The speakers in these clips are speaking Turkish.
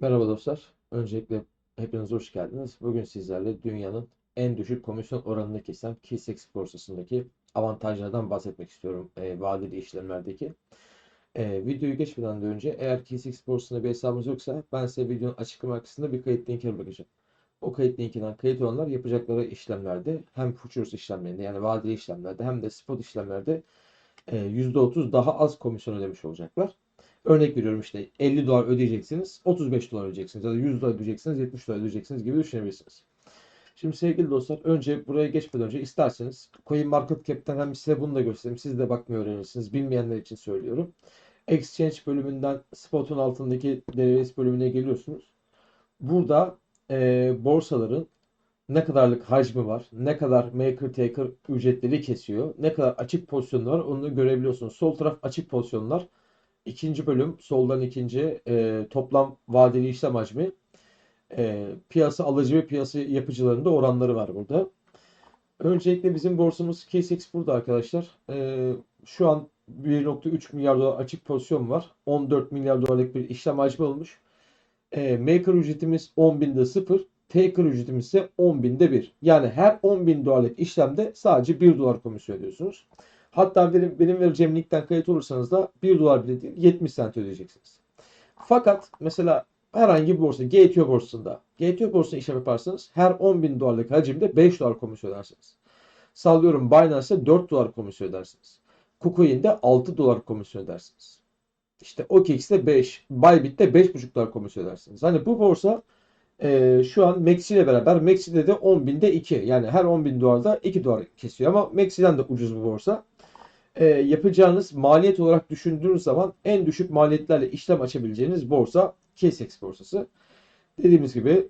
Merhaba dostlar. Öncelikle hepiniz hoş geldiniz. Bugün sizlerle dünyanın en düşük komisyon oranını kesen KSX borsasındaki avantajlardan bahsetmek istiyorum. E, vadeli işlemlerdeki. E, videoyu geçmeden de önce eğer KSX borsasında bir hesabınız yoksa ben size videonun açıklama kısmında bir kayıt linkine bırakacağım. O kayıt linkinden kayıt olanlar yapacakları işlemlerde hem futures işlemlerinde yani vadeli işlemlerde hem de spot işlemlerde e, %30 daha az komisyon ödemiş olacaklar. Örnek veriyorum işte 50 dolar ödeyeceksiniz, 35 dolar ödeyeceksiniz ya da 100 dolar ödeyeceksiniz, 70 dolar ödeyeceksiniz gibi düşünebilirsiniz. Şimdi sevgili dostlar önce buraya geçmeden önce isterseniz CoinMarketCap'ten hem size bunu da göstereyim. Siz de bakmayı öğrenirsiniz. Bilmeyenler için söylüyorum. Exchange bölümünden spotun altındaki DRS bölümüne geliyorsunuz. Burada e, borsaların ne kadarlık hacmi var, ne kadar maker taker ücretleri kesiyor, ne kadar açık pozisyonlar var onu görebiliyorsunuz. Sol taraf açık pozisyonlar. İkinci bölüm soldan ikinci e, toplam vadeli işlem hacmi. E, piyasa alıcı ve piyasa yapıcılarında oranları var burada. Öncelikle bizim borsamız KSX burada arkadaşlar. E, şu an 1.3 milyar dolar açık pozisyon var. 14 milyar dolarlık bir işlem hacmi olmuş. E, maker ücretimiz 10.000'de 0. Taker ücretimiz ise 10.000'de 1. Yani her 10.000 dolarlık işlemde sadece 1 dolar komisyon ödüyorsunuz. Hatta benim, benim vereceğim linkten kayıt olursanız da 1 dolar bile değil 70 sent ödeyeceksiniz. Fakat mesela herhangi bir borsa, GTO borsasında, GTO borsasında işlem yaparsanız her 10 bin dolarlık hacimde 5 dolar komisyon ödersiniz. Sallıyorum Binance'de 4 dolar komisyon ödersiniz. KuCoin'de 6 dolar komisyon ödersiniz. İşte OKX'de 5, Bybit'te 5,5 dolar komisyon ödersiniz. Hani bu borsa e, şu an Maxi ile beraber Maxi'de de 10 binde 2 yani her 10 bin dolarda 2 dolar kesiyor ama Maxi'den de ucuz bu borsa e, yapacağınız maliyet olarak düşündüğünüz zaman en düşük maliyetlerle işlem açabileceğiniz borsa KSX borsası. Dediğimiz gibi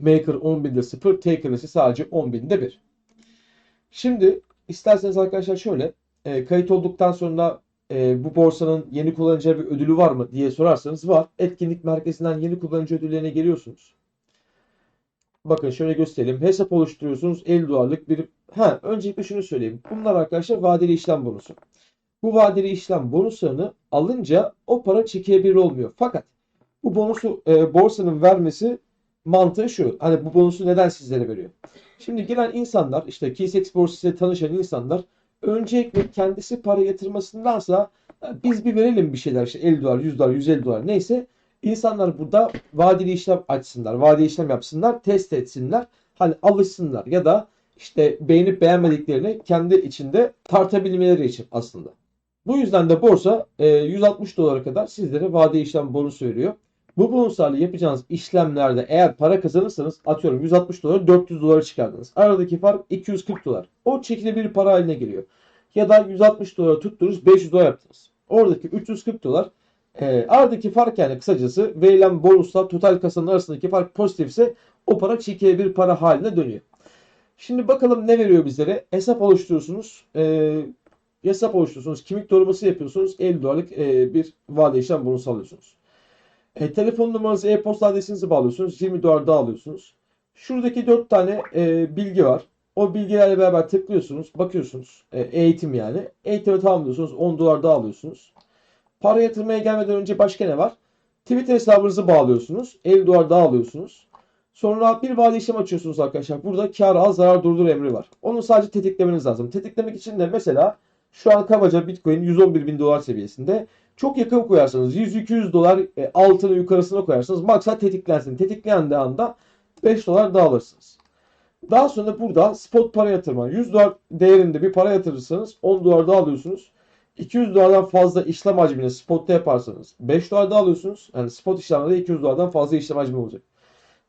Maker 10.000'de 0, Taker ise sadece 10.000'de 1. Şimdi isterseniz arkadaşlar şöyle e, kayıt olduktan sonra e, bu borsanın yeni kullanıcıya bir ödülü var mı diye sorarsanız var. Etkinlik merkezinden yeni kullanıcı ödüllerine geliyorsunuz. Bakın şöyle göstereyim. Hesap oluşturuyorsunuz. 50 dolarlık bir Ha, öncelikle şunu söyleyeyim. Bunlar arkadaşlar vadeli işlem bonusu. Bu vadeli işlem bonuslarını alınca o para çekebilir olmuyor. Fakat bu bonusu e, borsanın vermesi mantığı şu. Hani bu bonusu neden sizlere veriyor? Şimdi gelen insanlar işte KSX borsasıyla tanışan insanlar öncelikle kendisi para yatırmasındansa biz bir verelim bir şeyler işte 50 dolar, 100 dolar, 150 dolar neyse insanlar burada vadeli işlem açsınlar, vadeli işlem yapsınlar, test etsinler, hani alışsınlar ya da işte beğenip beğenmediklerini kendi içinde tartabilmeleri için aslında. Bu yüzden de borsa 160 e, dolara kadar sizlere vade işlem bonusu veriyor. Bu bonuslarla yapacağınız işlemlerde eğer para kazanırsanız atıyorum 160 dolar 400 dolara çıkardınız. Aradaki fark 240 dolar. O çekilebilir para haline geliyor. Ya da 160 dolara tuttunuz 500 dolar yaptınız. Oradaki 340 dolar e, aradaki fark yani kısacası verilen bonusla total kasanın arasındaki fark pozitifse o para çekilebilir para haline dönüyor. Şimdi bakalım ne veriyor bizlere? Hesap oluşturuyorsunuz. E, hesap oluşturuyorsunuz. Kimlik doğruması yapıyorsunuz. 50 dolarlık e, bir vade işlem bonusu alıyorsunuz. E, telefon numaranızı, e-posta adresinizi bağlıyorsunuz. 20 dolar daha alıyorsunuz. Şuradaki 4 tane e, bilgi var. O bilgilerle beraber tıklıyorsunuz. Bakıyorsunuz. E, eğitim yani. Eğitimi tamamlıyorsunuz. 10 dolar daha alıyorsunuz. Para yatırmaya gelmeden önce başka ne var? Twitter hesabınızı bağlıyorsunuz. 50 dolar daha alıyorsunuz. Sonra bir vade işlem açıyorsunuz arkadaşlar. Burada kar al zarar durdur emri var. Onu sadece tetiklemeniz lazım. Tetiklemek için de mesela şu an kabaca Bitcoin 111 bin dolar seviyesinde. Çok yakın koyarsanız 100-200 dolar e, altını yukarısına koyarsanız maksat tetiklensin. Tetiklendiği anda 5 dolar daha alırsınız. Daha sonra burada spot para yatırma. 100 dolar değerinde bir para yatırırsanız 10 dolar daha alıyorsunuz. 200 dolardan fazla işlem hacmini spotta yaparsanız 5 dolar daha alıyorsunuz. Yani spot işlemlerde 200 dolardan fazla işlem hacmi olacak.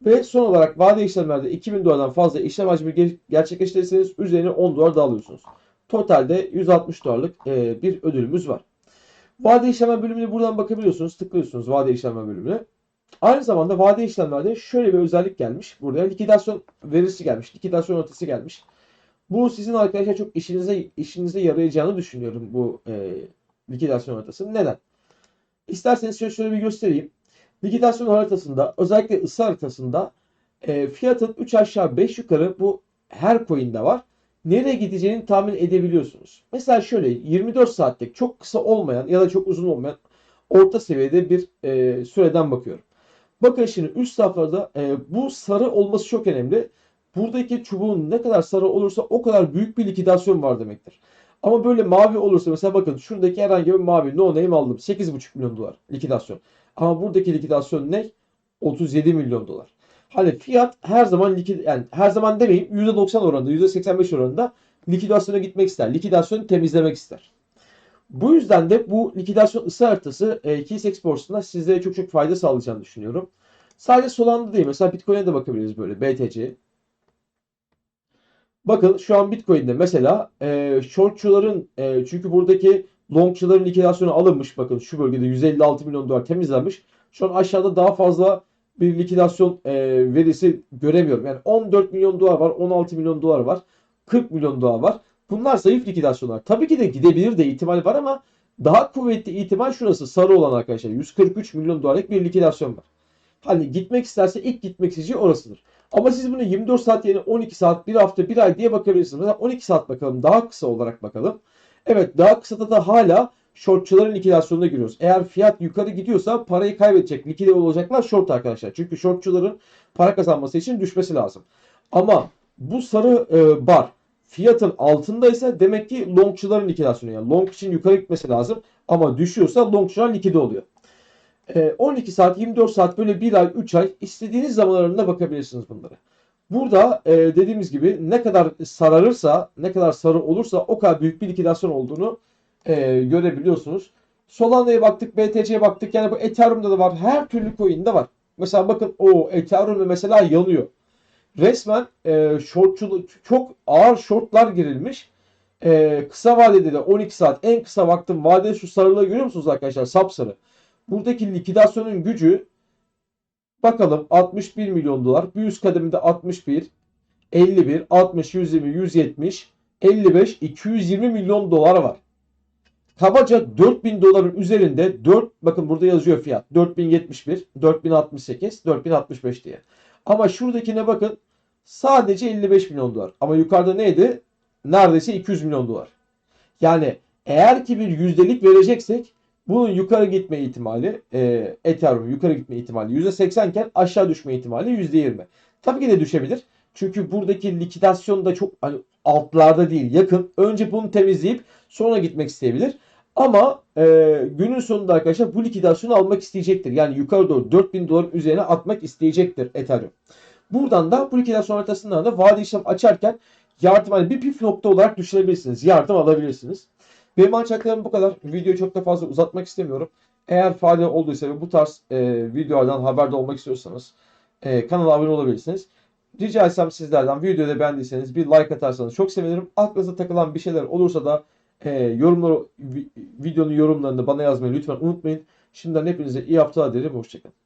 Ve son olarak vade işlemlerde 2000 dolardan fazla işlem hacmi gerçekleştirirseniz üzerine 10 dolar daha alıyorsunuz. Totalde 160 dolarlık e, bir ödülümüz var. Vade işleme bölümüne buradan bakabiliyorsunuz. Tıklıyorsunuz vade işleme bölümüne. Aynı zamanda vade işlemlerde şöyle bir özellik gelmiş. Burada likidasyon verisi gelmiş. Likidasyon notası gelmiş. Bu sizin arkadaşlar çok işinize işinize yarayacağını düşünüyorum bu e, likidasyon notası. Neden? İsterseniz şöyle, şöyle bir göstereyim. Likidasyon haritasında özellikle ısı haritasında e, fiyatın 3 aşağı 5 yukarı bu her coin'de var. Nereye gideceğini tahmin edebiliyorsunuz. Mesela şöyle 24 saatlik çok kısa olmayan ya da çok uzun olmayan orta seviyede bir e, süreden bakıyorum. Bakın şimdi üst safhada e, bu sarı olması çok önemli. Buradaki çubuğun ne kadar sarı olursa o kadar büyük bir likidasyon var demektir. Ama böyle mavi olursa mesela bakın şuradaki herhangi bir mavi no name aldım. 8,5 milyon dolar likidasyon. Ama buradaki likidasyon ne? 37 milyon dolar. Hani fiyat her zaman likid yani her zaman demeyeyim %90 oranında %85 oranında likidasyona gitmek ister. Likidasyonu temizlemek ister. Bu yüzden de bu likidasyon ısı haritası e, Keys borsasında sizlere çok çok fayda sağlayacağını düşünüyorum. Sadece Solana'da değil. Mesela Bitcoin'e de bakabiliriz böyle. BTC. Bakın şu an Bitcoin'de mesela e, shortçuların e, çünkü buradaki longçuların likidasyonu alınmış. Bakın şu bölgede 156 milyon dolar temizlenmiş. Şu an aşağıda daha fazla bir likidasyon e, verisi göremiyorum. Yani 14 milyon dolar var, 16 milyon dolar var, 40 milyon dolar var. Bunlar zayıf likidasyonlar. Tabii ki de gidebilir de ihtimal var ama daha kuvvetli ihtimal şurası sarı olan arkadaşlar. 143 milyon dolarlık bir likidasyon var. Hani gitmek isterse ilk gitmek isteyeceği orasıdır. Ama siz bunu 24 saat yerine 12 saat, 1 hafta, 1 ay diye bakabilirsiniz. Mesela 12 saat bakalım. Daha kısa olarak bakalım. Evet daha kısada da hala shortçuların likidasyonuna giriyoruz. Eğer fiyat yukarı gidiyorsa parayı kaybedecek, likide olacaklar short arkadaşlar. Çünkü shortçuların para kazanması için düşmesi lazım. Ama bu sarı e, bar fiyatın altındaysa demek ki longçuların likidasyonu. Yani long için yukarı gitmesi lazım. Ama düşüyorsa longçular likide oluyor. E, 12 saat, 24 saat böyle 1 ay, 3 ay istediğiniz zamanlarında bakabilirsiniz bunlara. Burada e, dediğimiz gibi ne kadar sararırsa, ne kadar sarı olursa o kadar büyük bir likidasyon olduğunu e, görebiliyorsunuz. Solana'ya baktık, BTC'ye baktık. Yani bu Ethereum'da da var. Her türlü coin'de var. Mesela bakın o Ethereum'da mesela yanıyor. Resmen e, shortçuluk çok ağır shortlar girilmiş. E, kısa vadede de 12 saat en kısa vaktin vadede şu sarılığı görüyor musunuz arkadaşlar? Sapsarı. Buradaki likidasyonun gücü bakalım 61 milyon dolar. Bir üst kademede 61, 51, 60, 120, 170, 55, 220 milyon dolar var. Kabaca 4000 doların üzerinde 4 bakın burada yazıyor fiyat. 4071, 4068, 4065 diye. Ama şuradakine bakın sadece 55 milyon dolar. Ama yukarıda neydi? Neredeyse 200 milyon dolar. Yani eğer ki bir yüzdelik vereceksek bunun yukarı gitme ihtimali e, Ethereum yukarı gitme ihtimali %80 iken aşağı düşme ihtimali %20. Tabii ki de düşebilir. Çünkü buradaki likidasyon da çok hani altlarda değil yakın. Önce bunu temizleyip sonra gitmek isteyebilir. Ama e, günün sonunda arkadaşlar bu likidasyonu almak isteyecektir. Yani yukarı doğru 4000 dolar üzerine atmak isteyecektir Ethereum. Buradan da bu likidasyon haritasından da vade işlem açarken yardım hani bir püf nokta olarak düşünebilirsiniz. Yardım alabilirsiniz. Benim ancaklarım bu kadar. Videoyu çok da fazla uzatmak istemiyorum. Eğer faydalı olduysa ve bu tarz e, videolardan haberdar olmak istiyorsanız e, kanala abone olabilirsiniz. Rica etsem sizlerden videoyu beğendiyseniz bir like atarsanız çok sevinirim. Aklınıza takılan bir şeyler olursa da e, yorumları videonun yorumlarını bana yazmayı lütfen unutmayın. Şimdiden hepinize iyi haftalar dilerim. Hoşçakalın.